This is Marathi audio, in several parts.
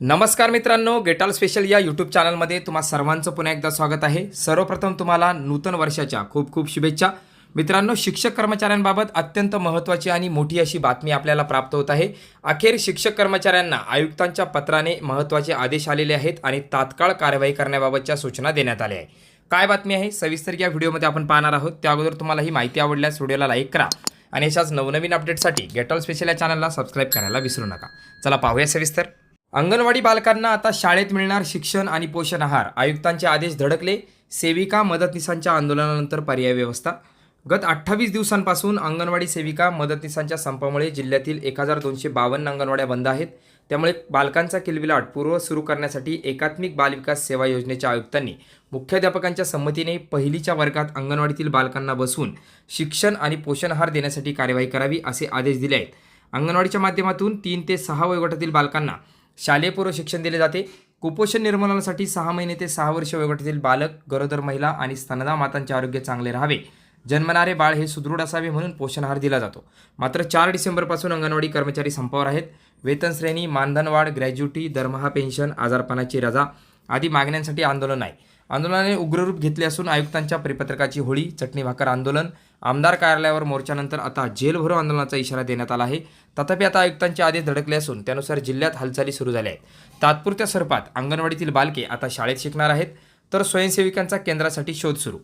नमस्कार मित्रांनो गेटॉल स्पेशल या यूट्यूब चॅनलमध्ये तुम्हा सर्वांचं पुन्हा एकदा स्वागत आहे. सर्वप्रथम तुम्हाला नूतन वर्षाच्या खूप खूप शुभेच्छा. मित्रांनो शिक्षक कर्मचाऱ्यांबाबत अत्यंत महत्त्वाची आणि मोठी अशी बातमी आपल्याला प्राप्त होत आहे. अखेर शिक्षक कर्मचाऱ्यांना आयुक्तांच्या पत्राने महत्त्वाचे आदेश आलेले आहेत आणि तात्काळ कारवाई करण्याबाबतच्या सूचना देण्यात आल्या आहे काय बातमी आहे? सविस्तर या व्हिडिओमध्ये आपण पाहणार आहोत. त्या अगोदर तुम्हाला ही माहिती आवडल्यास व्हिडिओला लाईक करा आणि अशाच नवनवीन अपडेटसाठी गेटॉल स्पेशल या चॅनलला सबस्क्राईब करायला विसरू नका. चला पाहूया सविस्तर. अंगणवाडी बालकांना आता शाळेत मिळणार शिक्षण आणि पोषण आहार. आयुक्तांचे आदेश धडकले. सेविका मदतनीसांच्या आंदोलनानंतर पर्याय व्यवस्था. गत अठ्ठावीस दिवसांपासून अंगणवाडी सेविका मदतनीसांच्या संपामुळे जिल्ह्यातील एक हजार दोनशे बावन्न अंगणवाड्या बंद आहेत. त्यामुळे बालकांचा किलबिलाट पूर्व सुरू करण्यासाठी एकात्मिक बालविकास सेवा योजनेच्या आयुक्तांनी मुख्याध्यापकांच्या संमतीने पहिलीच्या वर्गात अंगणवाडीतील बालकांना बसवून शिक्षण आणि पोषण आहार देण्यासाठी कार्यवाही करावी असे आदेश दिले आहेत. अंगणवाडीच्या माध्यमातून तीन ते सहा वयोगटातील बालकांना शालेय पूर्व शिक्षण दिले जाते. कुपोषण निर्मूलनासाठी सहा महिने ते सहा वर्ष वयोगटातील बालक गरोदर महिला आणि स्तनदा मातांचे आरोग्य चांगले राहावे. जन्मणारे बाळ हे सुदृढ असावे म्हणून पोषण आहार दिला जातो. मात्र चार डिसेंबरपासून अंगणवाडी कर्मचारी संपावर आहेत. वेतन श्रेणी मानधनवाढ ग्रॅज्युटी दरमहा पेन्शन आजारपणाची रजा आदी मागण्यांसाठी आंदोलन आहे. आंदोलनाने उग्ररूप घेतले असून आयुक्तांच्या परिपत्रकाची होळी चटणी भाकर आंदोलन आमदार कार्यालयावर मोर्चानंतर आता जेलभरो आंदोलनाचा इशारा देण्यात आला आहे. तथापि आता आयुक्तांचे आदेश धडकले असून त्यानुसार जिल्ह्यात हालचाली सुरू झाल्या आहेत. तात्पुरत्या स्वरूपात अंगणवाडीतील बालके आता शाळेत शिकणार आहेत तर स्वयंसेविकांचा केंद्रासाठी शोध सुरू.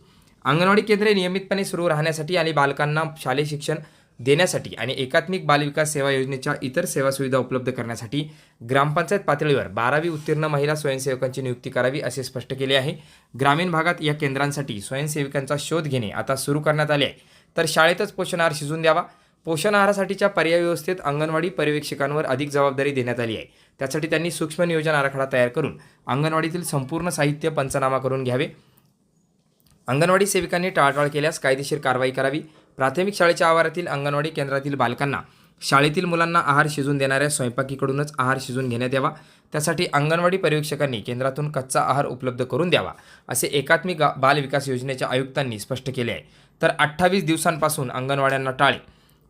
अंगणवाडी केंद्रे नियमितपणे सुरू राहण्यासाठी आणि बालकांना शालेय शिक्षण देण्यासाठी आणि एकात्मिक बालविकास सेवा योजनेच्या इतर सेवा सुविधा उपलब्ध करण्यासाठी ग्रामपंचायत पातळीवर बारावी उत्तीर्ण महिला स्वयंसेवकांची नियुक्ती करावी असे स्पष्ट केले आहे. ग्रामीण भागात या केंद्रांसाठी स्वयंसेविकांचा शोध घेणे आता सुरू करण्यात आले आहे. तर शाळेतच पोषण आहार शिजून द्यावा. पोषण आहारासाठीच्या पर्याय व्यवस्थेत अंगणवाडी पर्यवेक्षकांवर अधिक जबाबदारी देण्यात आली आहे. त्यासाठी त्यांनी सूक्ष्म नियोजन आराखडा तयार करून अंगणवाडीतील संपूर्ण साहित्य पंचनामा करून घ्यावे. अंगणवाडी सेविकांनी टाळाटाळ केल्यास कायदेशीर कारवाई करावी. प्राथमिक शाळेच्या आवारातील अंगणवाडी केंद्रातील बालकांना शाळेतील मुलांना आहार शिजून देणाऱ्या स्वयंपाकीकडूनच आहार शिजून घेण्यात यावा. त्यासाठी अंगणवाडी पर्यवेक्षकांनी केंद्रातून कच्चा आहार उपलब्ध करून द्यावा असे एकात्मिक गा- बाल विकास योजनेच्या आयुक्तांनी स्पष्ट केले आहे. तर अठ्ठावीस दिवसांपासून अंगणवाड्यांना टाळे.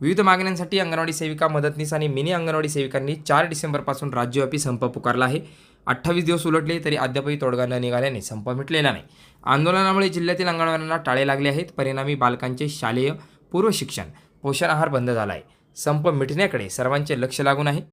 विविध मागण्यांसाठी अंगणवाडी सेविका मदतनीस आणि मिनी अंगणवाडी सेविकांनी चार डिसेंबरपासून राज्यव्यापी संप पुकारला आहे. अठ्ठावीस दिवस उलटले तरी अद्यापही तोडगा न निघाल्याने संप मिटलेला नाही. आंदोलनामुळे जिल्ह्यातील अंगणवाड्यांना टाळे लागले आहेत. परिणामी बालकांचे शालेय पूर्व शिक्षण पोषण आहार बंद झाला आहे संप मिटण्याकडे सर्वांचे लक्ष लागून आहे.